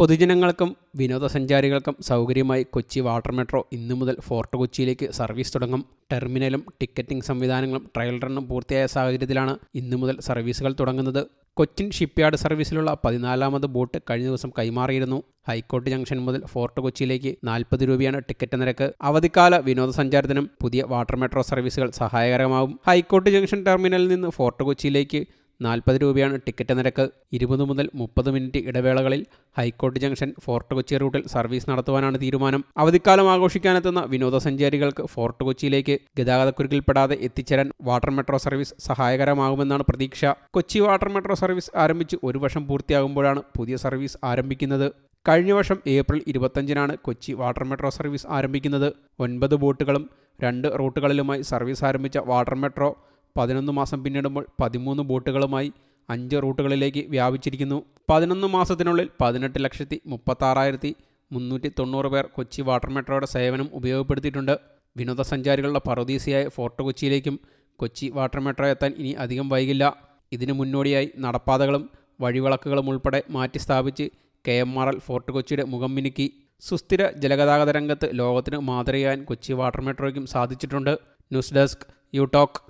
പൊതുജനങ്ങൾക്കും വിനോദസഞ്ചാരികൾക്കും സൗകര്യമായി കൊച്ചി വാട്ടർ മെട്രോ ഇന്നു മുതൽ ഫോർട്ട് കൊച്ചിയിലേക്ക് സർവീസ് തുടങ്ങും. ടെർമിനലും ടിക്കറ്റിംഗ് സംവിധാനങ്ങളും ട്രയൽ റണ്ണും പൂർത്തിയായ സാഹചര്യത്തിലാണ് ഇന്നു മുതൽ സർവീസുകൾ തുടങ്ങുന്നത്. കൊച്ചിൻ ഷിപ്പ്യാർഡ് സർവീസിലുള്ള പതിനാലാമത് ബോട്ട് കഴിഞ്ഞ ദിവസം കൈമാറിയിരുന്നു. ഹൈക്കോർട്ട് ജംഗ്ഷൻ മുതൽ ഫോർട്ട് കൊച്ചിയിലേക്ക് നാൽപ്പത് രൂപയാണ് ടിക്കറ്റ് നിരക്ക്. അവധിക്കാല വിനോദസഞ്ചാരത്തിനും പുതിയ വാട്ടർ മെട്രോ സർവീസുകൾ സഹായകരമാവും. ഹൈക്കോർട്ട് ജംഗ്ഷൻ ടെർമിനലിൽ നിന്ന് ഫോർട്ട് കൊച്ചിയിലേക്ക് നാൽപ്പത് രൂപയാണ് ടിക്കറ്റ് നിരക്ക്. ഇരുപത് മുതൽ മുപ്പത് മിനിറ്റ് ഇടവേളകളിൽ ഹൈക്കോർട്ട് ജംഗ്ഷൻ ഫോർട്ട് കൊച്ചി റൂട്ടിൽ സർവീസ് നടത്തുവാനാണ് തീരുമാനം. അവധിക്കാലം ആഘോഷിക്കാനെത്തുന്ന വിനോദസഞ്ചാരികൾക്ക് ഫോർട്ട് കൊച്ചിയിലേക്ക് ഗതാഗതക്കുരുക്കിൽപ്പെടാതെ എത്തിച്ചേരാൻ വാട്ടർ മെട്രോ സർവീസ് സഹായകരമാകുമെന്നാണ് പ്രതീക്ഷ. കൊച്ചി വാട്ടർ മെട്രോ സർവീസ് ആരംഭിച്ച് ഒരു വർഷം പൂർത്തിയാകുമ്പോഴാണ് പുതിയ സർവീസ് ആരംഭിക്കുന്നത്. കഴിഞ്ഞ വർഷം ഏപ്രിൽ ഇരുപത്തഞ്ചിനാണ് കൊച്ചി വാട്ടർ മെട്രോ സർവീസ് ആരംഭിക്കുന്നത്. ഒൻപത് ബോട്ടുകളും രണ്ട് റൂട്ടുകളിലുമായി സർവീസ് ആരംഭിച്ച വാട്ടർ മെട്രോ പതിനൊന്ന് മാസം പിന്നിടുമ്പോൾ പതിമൂന്ന് ബോട്ടുകളുമായി അഞ്ച് റൂട്ടുകളിലേക്ക് വ്യാപിച്ചിരിക്കുന്നു. പതിനൊന്ന് മാസത്തിനുള്ളിൽ പതിനെട്ട് ലക്ഷത്തി മുപ്പത്താറായിരത്തി മുന്നൂറ്റി തൊണ്ണൂറ് പേർ കൊച്ചി വാട്ടർ മെട്രോയുടെ സേവനം ഉപയോഗപ്പെടുത്തിയിട്ടുണ്ട്. വിനോദസഞ്ചാരികളുടെ പറുദീസയായ ഫോർട്ട് കൊച്ചിയിലേക്കും കൊച്ചി വാട്ടർ മെട്രോ എത്താൻ ഇനി അധികം വൈകില്ല. ഇതിനു മുന്നോടിയായി നടപ്പാതകളും വഴിവിളക്കുകളും ഉൾപ്പെടെ മാറ്റി സ്ഥാപിച്ച് K M R L Fort കൊച്ചിയുടെ മുഖം മിനുക്കി. സുസ്ഥിര ജലഗതാഗത രംഗത്ത് ലോകത്തിന് മാതൃകയാൻ കൊച്ചി വാട്ടർ മെട്രോയ്ക്കും സാധിച്ചിട്ടുണ്ട്. News desk you talk.